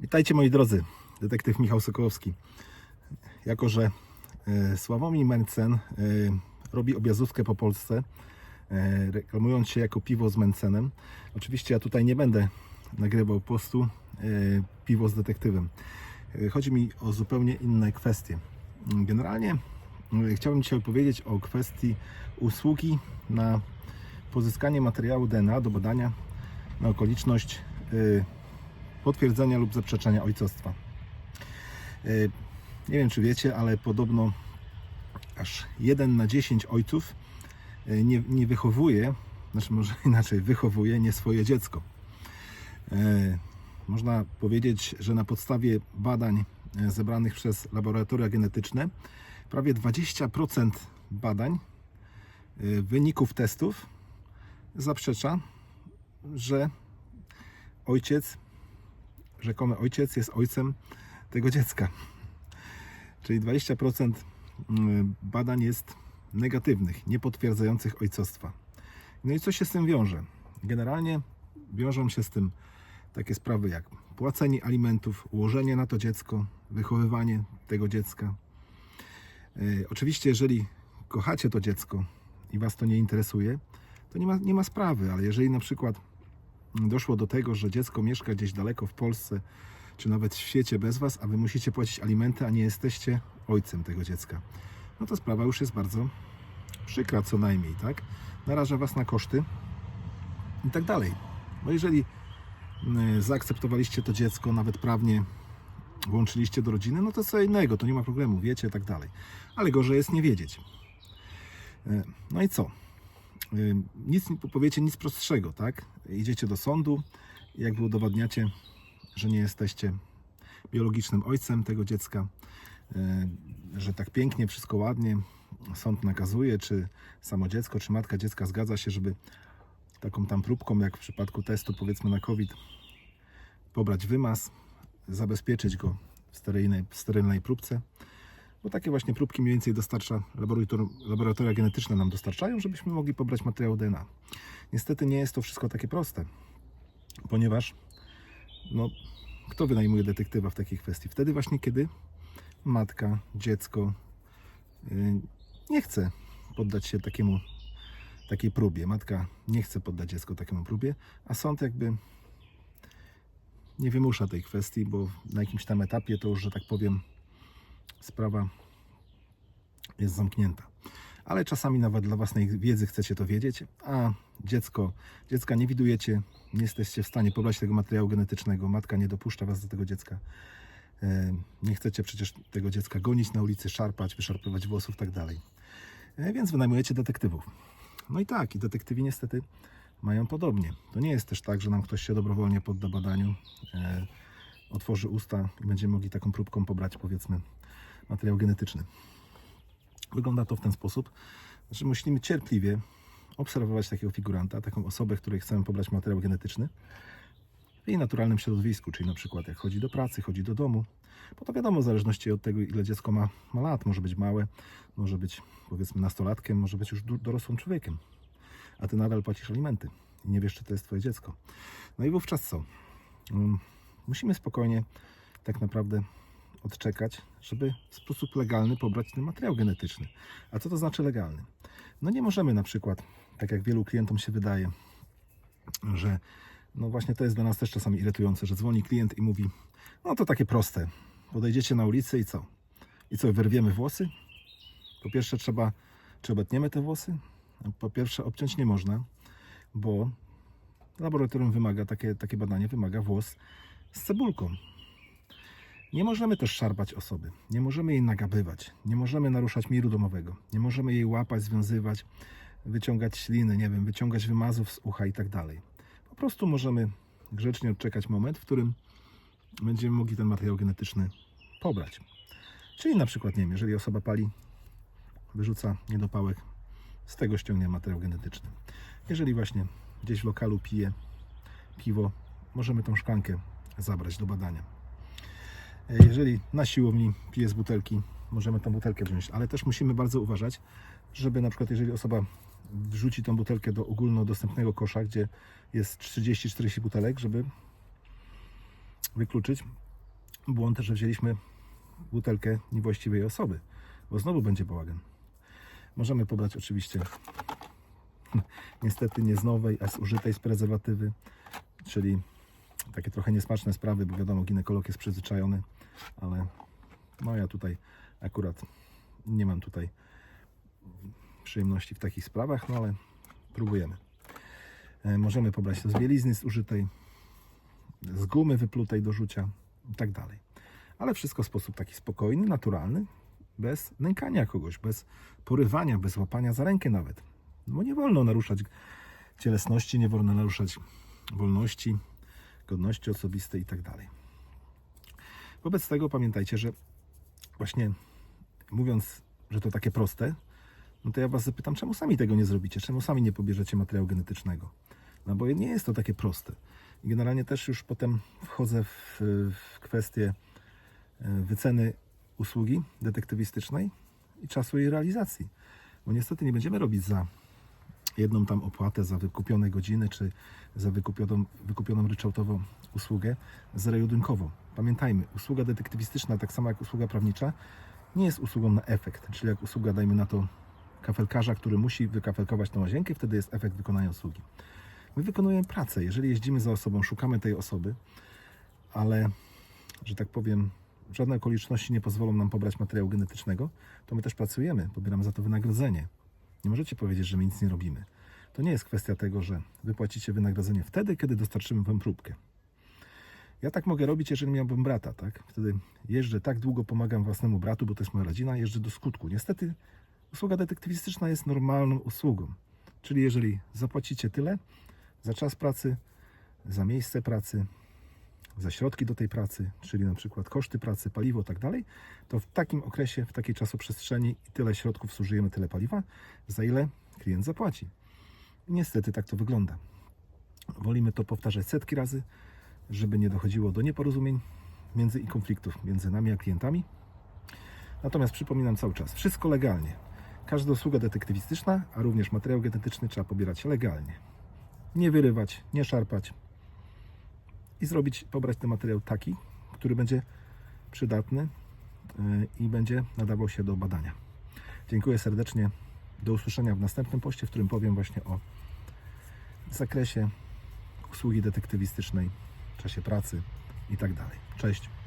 Witajcie moi drodzy, detektyw Michał Sokołowski. Jako, że e, Sławomir Mencen e, robi objazdówkę po Polsce, e, reklamując się jako piwo z Mencenem. Oczywiście ja tutaj nie będę nagrywał postu piwo z detektywem. Chodzi mi o zupełnie inne kwestie. Generalnie chciałbym dzisiaj opowiedzieć o kwestii usługi na pozyskanie materiału DNA do badania na okoliczność potwierdzenia lub zaprzeczenia ojcostwa. E, Nie wiem, czy wiecie, ale podobno aż 1 na 10 ojców e, nie, nie wychowuje, znaczy może inaczej, wychowuje nie swoje dziecko. E, Można powiedzieć, że na podstawie badań zebranych przez laboratoria genetyczne prawie 20% badań, wyników testów zaprzecza, że ojciec rzekomy ojciec jest ojcem tego dziecka. Czyli 20% mm, badań jest negatywnych, niepotwierdzających ojcostwa. No i co się z tym wiąże? Generalnie wiążą się z tym takie sprawy jak płacenie alimentów, ułożenie na to dziecko, wychowywanie tego dziecka. E, Oczywiście, jeżeli kochacie to dziecko i Was to nie interesuje, to nie ma, nie ma sprawy, ale jeżeli na przykład doszło do tego, że dziecko mieszka gdzieś daleko w Polsce, czy nawet w świecie bez Was, a Wy musicie płacić alimenty, a nie jesteście ojcem tego dziecka, no to sprawa już jest bardzo przykra co najmniej, tak? Naraża Was na koszty i tak dalej. Bo jeżeli y, zaakceptowaliście to dziecko, nawet prawnie włączyliście do rodziny, no to co innego, to nie ma problemu, wiecie, tak dalej. Ale gorzej jest nie wiedzieć. Y, No i co? Nic powiecie, nic prostszego, tak? Idziecie do sądu jakby udowadniacie, że nie jesteście biologicznym ojcem tego dziecka, y, że tak pięknie, wszystko ładnie, sąd nakazuje, czy samo dziecko, czy matka dziecka zgadza się, żeby taką tam próbką, jak w przypadku testu powiedzmy na COVID, pobrać wymaz, zabezpieczyć go w sterylnej, w sterylnej próbce, bo takie właśnie próbki mniej więcej dostarcza laborator- laboratoria genetyczne nam dostarczają, żebyśmy mogli pobrać materiał DNA. Niestety nie jest to wszystko takie proste, ponieważ no, kto wynajmuje detektywa w takiej kwestii? Wtedy właśnie, kiedy matka, dziecko yy, nie chce poddać się takiemu, takiej próbie. Matka nie chce poddać dziecko takiemu próbie, a sąd jakby nie wymusza tej kwestii, bo na jakimś tam etapie to już, że tak powiem, sprawa jest zamknięta. Ale czasami nawet dla własnej wiedzy chcecie to wiedzieć, a dziecko, dziecka nie widujecie, nie jesteście w stanie pobrać tego materiału genetycznego, matka nie dopuszcza was do tego dziecka. E, Nie chcecie przecież tego dziecka gonić na ulicy, szarpać, wyszarpywać włosów, tak dalej. E, Więc wynajmujecie detektywów. No i tak, i detektywi niestety mają podobnie. To nie jest też tak, że nam ktoś się dobrowolnie podda badaniu, e, otworzy usta i będziemy mogli taką próbką pobrać, powiedzmy, materiał genetyczny. Wygląda to w ten sposób, że musimy cierpliwie obserwować takiego figuranta, taką osobę, której chcemy pobrać materiał genetyczny w jej naturalnym środowisku, czyli na przykład jak chodzi do pracy, chodzi do domu, bo to wiadomo, w zależności od tego, ile dziecko ma, ma lat, może być małe, może być powiedzmy nastolatkiem, może być już dorosłym człowiekiem, a ty nadal płacisz alimenty i nie wiesz, czy to jest twoje dziecko. No i wówczas co? Mm, Musimy spokojnie tak naprawdę odczekać, żeby w sposób legalny pobrać ten materiał genetyczny. A co to znaczy legalny? No nie możemy na przykład, tak jak wielu klientom się wydaje, że no właśnie to jest dla nas też czasami irytujące, że dzwoni klient i mówi, no to takie proste, podejdziecie na ulicę i co? I co, wyrwiemy włosy? Po pierwsze trzeba, czy obetniemy te włosy? Po pierwsze obciąć nie można, bo laboratorium wymaga, takie, takie badanie wymaga włos z cebulką. Nie możemy też szarpać osoby, nie możemy jej nagabywać, nie możemy naruszać miru domowego, nie możemy jej łapać, związywać, wyciągać śliny, nie wiem, wyciągać wymazów z ucha i tak dalej. Po prostu możemy grzecznie odczekać moment, w którym będziemy mogli ten materiał genetyczny pobrać. Czyli na przykład, nie wiem, jeżeli osoba pali, wyrzuca niedopałek, z tego ściągnie materiał genetyczny. Jeżeli właśnie gdzieś w lokalu pije piwo, możemy tą szklankę zabrać do badania. Jeżeli na siłowni pije z butelki, możemy tą butelkę wziąć, ale też musimy bardzo uważać, żeby na przykład jeżeli osoba wrzuci tą butelkę do ogólnodostępnego kosza, gdzie jest 30-40 butelek, żeby wykluczyć błąd, że wzięliśmy butelkę niewłaściwej osoby, bo znowu będzie bałagan. Możemy pobrać oczywiście niestety nie z nowej, a z użytej z prezerwatywy, czyli takie trochę niesmaczne sprawy, bo wiadomo, ginekolog jest przyzwyczajony, ale no ja tutaj akurat nie mam tutaj przyjemności w takich sprawach, no ale próbujemy. E, Możemy pobrać to z bielizny z użytej, z gumy wyplutej do rzucia i tak dalej. Ale wszystko w sposób taki spokojny, naturalny, bez nękania kogoś, bez porywania, bez łapania za rękę nawet. No bo nie wolno naruszać cielesności, nie wolno naruszać wolności, godności osobistej i tak dalej. Wobec tego pamiętajcie, że właśnie mówiąc, że to takie proste, no to ja Was zapytam, czemu sami tego nie zrobicie? Czemu sami nie pobierzecie materiału genetycznego? No bo nie jest to takie proste. Generalnie też już potem wchodzę w, w kwestię e, wyceny usługi detektywistycznej i czasu jej realizacji. Bo niestety nie będziemy robić za jedną tam opłatę za wykupione godziny, czy za wykupioną, wykupioną ryczałtową usługę zerojedynkową. Pamiętajmy, usługa detektywistyczna, tak samo jak usługa prawnicza, nie jest usługą na efekt, czyli jak usługa, dajmy na to, kafelkarza, który musi wykafelkować tą łazienkę, wtedy jest efekt wykonania usługi. My wykonujemy pracę. Jeżeli jeździmy za osobą, szukamy tej osoby, ale, że tak powiem, żadne okoliczności nie pozwolą nam pobrać materiału genetycznego, to my też pracujemy, pobieramy za to wynagrodzenie. Nie możecie powiedzieć, że my nic nie robimy. To nie jest kwestia tego, że wy płacicie wynagrodzenie wtedy, kiedy dostarczymy wam próbkę. Ja tak mogę robić, jeżeli miałbym brata, tak? Wtedy jeżdżę tak długo, pomagam własnemu bratu, bo to jest moja rodzina, jeżdżę do skutku. Niestety usługa detektywistyczna jest normalną usługą. Czyli jeżeli zapłacicie tyle za czas pracy, za miejsce pracy, za środki do tej pracy, czyli na przykład koszty pracy, paliwo i tak dalej, to w takim okresie, w takiej czasoprzestrzeni tyle środków zużyjemy, tyle paliwa, za ile klient zapłaci. I niestety tak to wygląda. Wolimy to powtarzać setki razy, żeby nie dochodziło do nieporozumień między i konfliktów między nami a klientami. Natomiast przypominam cały czas, wszystko legalnie. Każda usługa detektywistyczna, a również materiał genetyczny trzeba pobierać legalnie. Nie wyrywać, nie szarpać i zrobić, pobrać ten materiał taki, który będzie przydatny yy, i będzie nadawał się do badania. Dziękuję serdecznie. Do usłyszenia w następnym poście, w którym powiem właśnie o zakresie usługi detektywistycznej czasie pracy i tak dalej. Cześć.